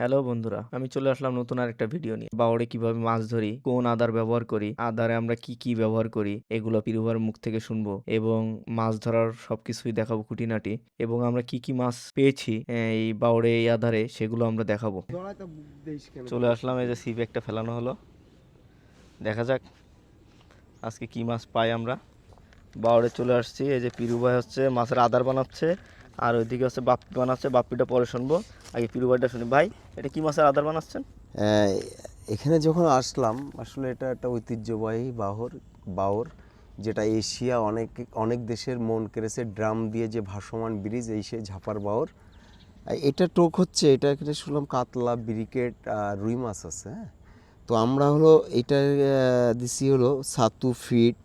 Hello বন্ধুরা, আমি চলে আসলাম নতুন আর একটা ভিডিও নিয়ে। বাওড়ে কীভাবে মাছ ধরি, কোন আদার ব্যবহার করি, আদারে আমরা কি কি ব্যবহার করি, এগুলো পিরুবার মুখ থেকে শুনব এবং মাছ ধরার সবকিছুই দেখাবো খুঁটিনাটি এবং আমরা কি কি মাছ পেয়েছি এই বাওড়ে এই আধারে সেগুলো আমরা দেখাবো। চলে আসলাম, এই যে সিপ একটা ফেলানো হলো। দেখা যাক আজকে কি মাছ পাই আমরা। বাওড়ে চলে আসছি, এই যে পিরু ভাই হচ্ছে, মাছের আদার বানাচ্ছে। আর ওইদিকে হচ্ছে বাপ্পি বানাচ্ছে বাপ্পিটা পরে শুনব। আগে পিরু ভাইটা শুনি। ভাই, এটা কি মাছের আদার বানাচ্ছেন? এখানে যখন আসলাম, আসলে এটা একটা ঐতিহ্যবাহী বাহর, বাওর, যেটা এশিয়া অনেক অনেক দেশের মন কেড়েছে ড্রাম দিয়ে যে ভাসমান ব্রিজ, এই সে ঝাপার বাওর। এটা টোক হচ্ছে, এটা এখানে শুনলাম কাতলা, ব্রিকেট আর রুই মাছ আছে হ্যাঁ? তো আমরা হলো এটা দিছি হলো সাতু ফিট,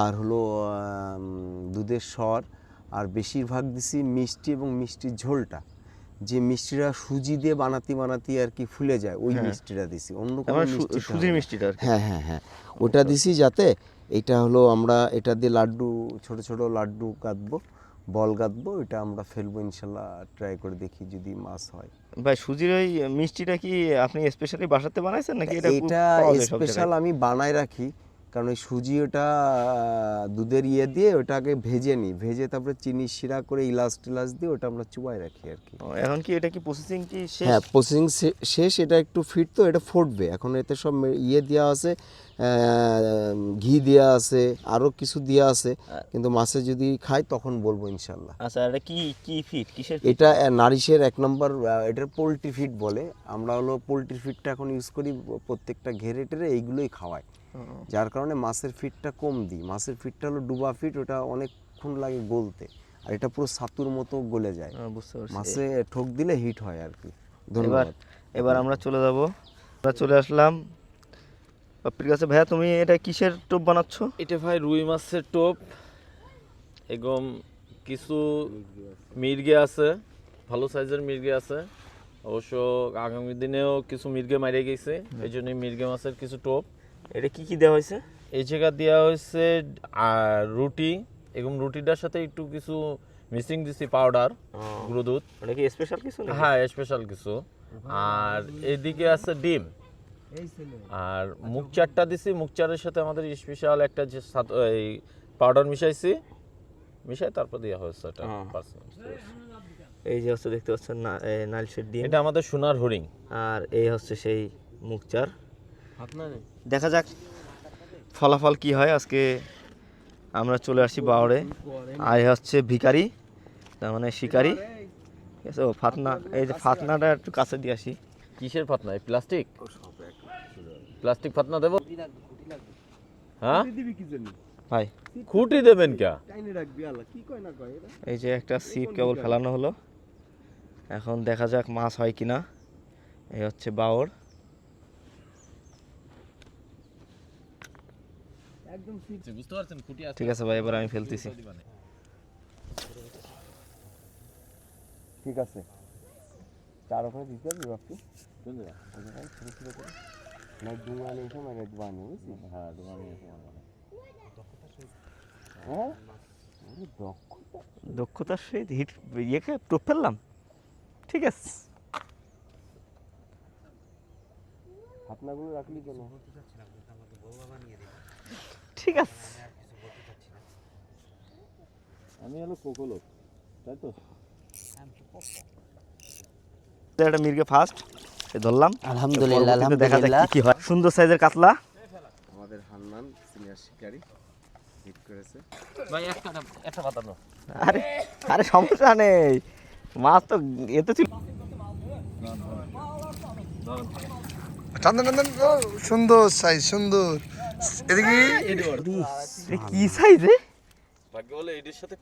আর হলো দুধের স্বর আর বেশিরভাগ দিছি মিষ্টি এবং মিষ্টির ঝোলটা। যে মিষ্টিটা সুজি দিয়ে বানাতি বানাতি আর কি ফুলে যায় ওই মিষ্টিটা দিছি। অন্য কোনো মিষ্টি সুজির মিষ্টিটা হ্যাঁ হ্যাঁ হ্যাঁ। ওটা দিছি যাতে এটা হলো আমরা এটা দিয়ে লাড্ডু ছোট ছোট লাড্ডু কাটবো বল গাঁথবো এটা আমরা ফেলব ইনশাল্লাহ ট্রাই করে দেখি যদি মাছ হয়। ভাই সুজির ওই মিষ্টিটা কি আপনি স্পেশালি বাসাতে বানাইছেন নাকি এটা স্পেশাল আমি বানায় রাখি কারণ ওই সুজি ওটা দুধের ইয়ে দিয়ে ওটাকে ভেজে নিই। ভেজে তারপরে চিনি শিরা করে ইলাচ টিলাচ দিয়ে ওটা আমরা চুবাই রাখি আর কি। এখন কি এটা কি প্রসেসিং কি শেষ? হ্যাঁ প্রসেসিং শেষ এটা একটু ফিট তো এটা ফুটবে। এখন এতে সব ইয়ে দেওয়া আছে ঘি দেওয়া আছে আরও কিছু দেওয়া আছে। কিন্তু মাছে যদি খাই তখন বলব ইনশাল্লাহ। আচ্ছা এটা কি কি ফিট কিসের এটা নারিশের এক নম্বর এটার পোলট্রি ফিড বলে। আমরা হলো পোলট্রি ফিডটা এখন ইউজ করি প্রত্যেকটা ঘেরে টেরে এইগুলোই খাওয়াই। যার কারণে মাছের ফিটটা কম দিই। মাছের ফিটটা হলো ডুবা ফিট ওটা অনেকক্ষণ লাগে গলতে। আর এটা পুরো সাতুর মতো গলে যায়। হ্যাঁ, বুঝতে পারছি। মাছে ঠোক দিলে হিট হয় আর কি। ধন্যবাদ। এবার আমরা চলে যাব। আমরা চলে আসলাম। বাপ্পির কাছে ভাইয়া তুমি এটা কিসের টোপ বানাচ্ছ? এটা ভাই রুই মাছের টোপ। এবং কিছু মির্গে আছে ভালো সাইজের মির্গে আছে। অবশ্য আগামী দিনেও কিছু মির্গে মারে গেছে। এই জন্য মির্গে মাছের কিছু টোপ। এটা কি কি দেওয়া হয়েছে? এই জায়গা দেওয়া হয়েছে আর রুটি এবং রুটিটার সাথে একটু কিছু মিসিং দিছি পাউডার গুঁড়ো দুধ। এটা কি স্পেশাল কিছু? হ্যাঁ স্পেশাল কিছু। আর এদিকে আছে ডিম। আর মুখ চারটা দিছি মুখ চারের সাথে আমাদের স্পেশাল একটা যে এই পাউডার মিশাইছি। মিশাই তারপর দেওয়া হয়েছে এটা। এই যে হচ্ছে দেখতে পাচ্ছেন না নাইলশের ডিম। এটা আমাদের সোনার হরিং আর এই হচ্ছে সেই মুখচার দেখা যাক ফলাফল কি হয়। আজকে আমরা চলে আসছি বাওড়ে আর হচ্ছে ভিখারি তার মানে শিকারি। ঠিক আছে ও ফাতনা এই যে ফাতনাটা একটু কাছে দিয়ে আসি। কিসের ফাতনা? এই প্লাস্টিক? প্লাস্টিক ফাতনা দেবো? হ্যাঁ? ভাই। খুঁটি দেবেন কে? এই যে একটা সিপ কেবল ফেলানো হলো। এখন দেখা যাক মাছ হয় কিনা। এই হচ্ছে বাওড় বুঝতে পারছেন খুঁটি আছে। ঠিক আছে ভাই এবার আমি ফেলতেছি। ঠিক আছে। চার ওখানে দিতে হবে বাপি না এসে মানে বুঝছিস হ্যাঁ এসে হ্যাঁ? দক্ষ দক্ষতার সহিত হিট ইয়েকে টোপ ফেললাম। ঠিক আছে। ফাতনাগুলো রাখলি কেন? ঠিক আছে। আমি হলো কোকোলোক তাই তো? একটা মির্গে ফার্স্ট ধরলাম। আলহামদুলিল্লাহ দেখা যাক কি কি হয়। সুন্দর সাইজের কাতলা। আমাদের হান্নান সিনিয়র শিকারি হিট করেছে। ভাই একটা একটা ফাতানো আরে আরে সমস্যা নেই। মাছ তো এতে ছিল। সুন্দর সাইজ সুন্দর। এদিকে? কি সাইজ? রে? ভাগ্য বলে এটির সাথে